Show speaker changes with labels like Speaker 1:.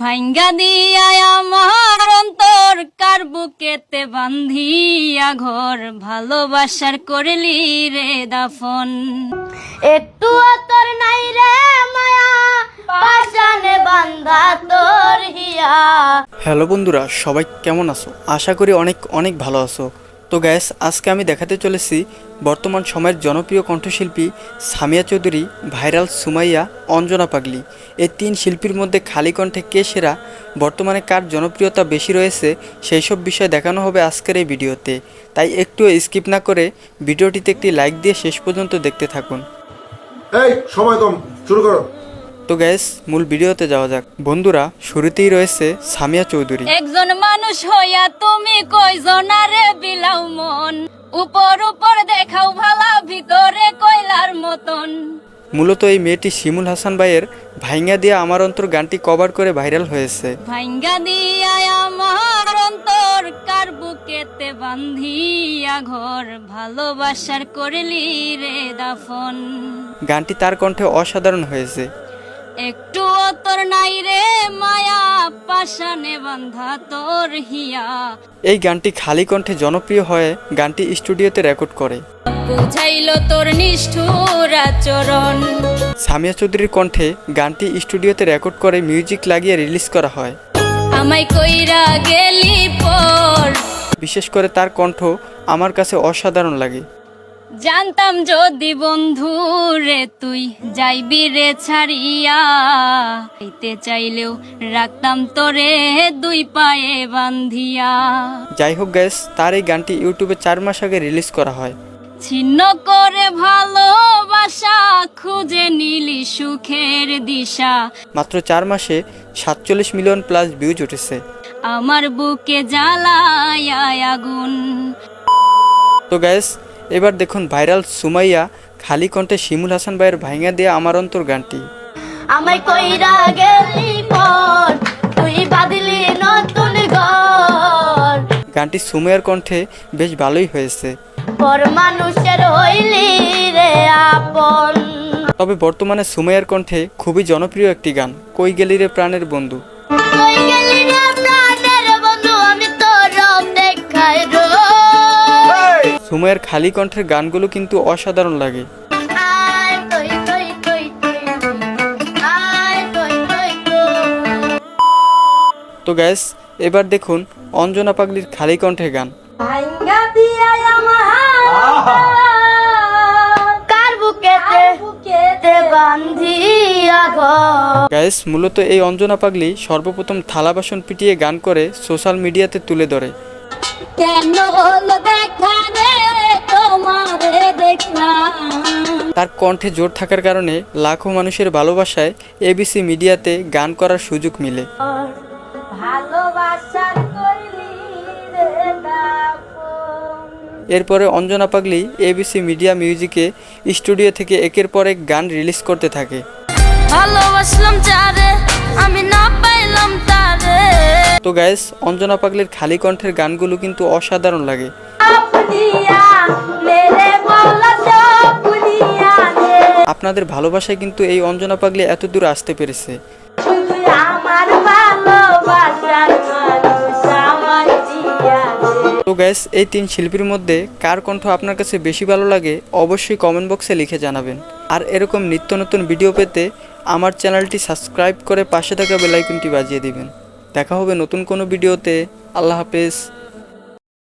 Speaker 1: ভাইঙ্গা দিয়া আমার অন্তর কার বুকেতে বান্ধিয়া ঘর? ভালোবাসার করলি রে দাফন।
Speaker 2: একটু তোর নাই রে মায়া পাশানে বান্ধা তোর হিয়া।
Speaker 3: হ্যালো বন্ধুরা সবাই কেমন আছো? আশা করি অনেক অনেক ভালো আছো। তো গ্যাস আজকে আমি দেখাতে চলেছি বর্তমান সময়ের জনপ্রিয় কণ্ঠশিল্পী সামিয়া চৌধুরী, ভাইরাল সুমাইয়া, অঞ্জনা পাগলি। এই তিন শিল্পীর মধ্যে খালি কণ্ঠে কে সেরা, বর্তমানে কার জনপ্রিয়তা বেশি রয়েছে, সেই সব বিষয় দেখানো হবে আজকের এই ভিডিওতে। তাই একটু স্কিপ না করে ভিডিওটিতে একটি লাইক দিয়ে শেষ পর্যন্ত দেখতে থাকুন।
Speaker 4: এই, সময় কম, শুরু করো।
Speaker 3: তো গ্যাস মূল ভিডিওতে যাওয়া যাক। বন্ধুরা শুরুতেই রয়েছে সামিয়া চৌধুরী।
Speaker 1: একজন মানুষ হইয়া তুমি কয়জনারে বিলাও মন। উপর উপর দেখাও ভালা ভিতরে কয়লার মতন।
Speaker 3: মূলত এই মেয়েটি শিমুল হাসান ভাইয়ের ভাইঙ্গা দিয়া আমার অন্তর গানটি কভার করে ভাইরাল হয়েছে।
Speaker 1: ভাইঙ্গা দিয়া আমার অন্তর কার বুকেতে বান্ধিয়া ঘর? ভালোবাসার করলি রে দাফন।
Speaker 3: গানটি তার কণ্ঠে অসাধারণ হয়েছে।
Speaker 1: একটু তোর নাই রে মায়া পাশানে বান্ধা তোর হিয়া।
Speaker 3: এই গানটি খালি কণ্ঠে জনপ্রিয় হয়ে গানটি স্টুডিওতে রেকর্ড করে।
Speaker 1: বুঝাইল তোর নিষ্ঠুর আচরণ।
Speaker 3: সামিয়া চৌধুরীর কণ্ঠে গানটি স্টুডিওতে রেকর্ড করে মিউজিক লাগিয়ে রিলিজ করা হয়।
Speaker 1: আমায় কইরা গেলি পর।
Speaker 3: বিশেষ করে তার কণ্ঠ আমার কাছে অসাধারণ লাগে।
Speaker 1: জানতাম যদি বন্ধু রে তুই যাইবি রে ছাড়িয়া। হইতে চাইলেও রাখতাম তোরে দুই পায়ে বান্ধিয়া
Speaker 3: যাই হোক গ্যাস তার এই গানটি ইউটিউবে চার মাস আগে রিলিজ করা হয়।
Speaker 1: ছিন্ন করে ভালোবাসা খুঁজে নিলি সুখের দিশা।
Speaker 3: মাত্র চার মাসে সাতচল্লিশ মিলিয়ন প্লাস ভিউজ উঠেছে।
Speaker 1: আমার বুকে জ্বালায় আগুন।
Speaker 3: তো গ্যাস এবার দেখুন ভাইরাল সুমাইয়া খালি কণ্ঠে শিমুল হাসান ভাইয়ের ভাইঙ্গা দিয়ে আমার অন্তর গানটি।
Speaker 2: আমায় কইরা গেলি পর তুই বাঁধলি নতুন ঘর।
Speaker 3: গানটি সুমাইয়ার কণ্ঠে বেশ ভালোই হয়েছে।
Speaker 2: পর মানুষের হইলি রে আপন।
Speaker 3: তবে বর্তমানে সুমাইয়ার কণ্ঠে খুবই জনপ্রিয় একটি গান কই গেলি রে প্রাণের বন্ধু?
Speaker 2: কই গেলি রে
Speaker 3: সুমাইয়ার খালি কণ্ঠের গানগুলো কিন্তু অসাধারণ লাগে। তো গ্যাস এবার দেখুন অঞ্জনা পাগলির খালি কণ্ঠের গান। গ্যাস মূলত এই অঞ্জনা পাগলি সর্বপ্রথম থালা বাসন পিটিয়ে গান করে সোশ্যাল মিডিয়াতে তুলে ধরে।
Speaker 1: কেন হলো দেখা রে? তোমারে দেখলাম।
Speaker 3: তার কণ্ঠে জোর থাকার কারণে লাখো মানুষের ভালোবাসায় এবিসি মিডিয়াতে গান করার সুযোগ মিলে।
Speaker 2: ভালোবাসার কইলি রে
Speaker 3: এরপরে অঞ্জনা পাগলি এবিসি মিডিয়া মিউজিকে স্টুডিও থেকে একের পর এক গান রিলিজ করতে থাকে।
Speaker 1: ভালোবাসলাম যারে আমি না পাইলাম তারে।
Speaker 3: তো গাইস অঞ্জনা পাগলির খালি কণ্ঠের গানগুলো কিন্তু অসাধারণ লাগে। আপনাদের ভালোবাসায় কিন্তু এই অঞ্জনা পাগলি এত দূর আসতে পেরেছে। তো গ্যাস এই তিন শিল্পীর মধ্যে কার কণ্ঠ আপনার কাছে বেশি ভালো লাগে, অবশ্যই কমেন্ট বক্সে লিখে জানাবেন। আর এরকম নিত্য নতুন ভিডিও পেতে আমার চ্যানেলটি সাবস্ক্রাইব করে পাশে থাকা বেলাইকনটি বাজিয়ে দিবেন। দেখা হবে নতুন কোনো ভিডিওতে আল্লাহ হাফেজ।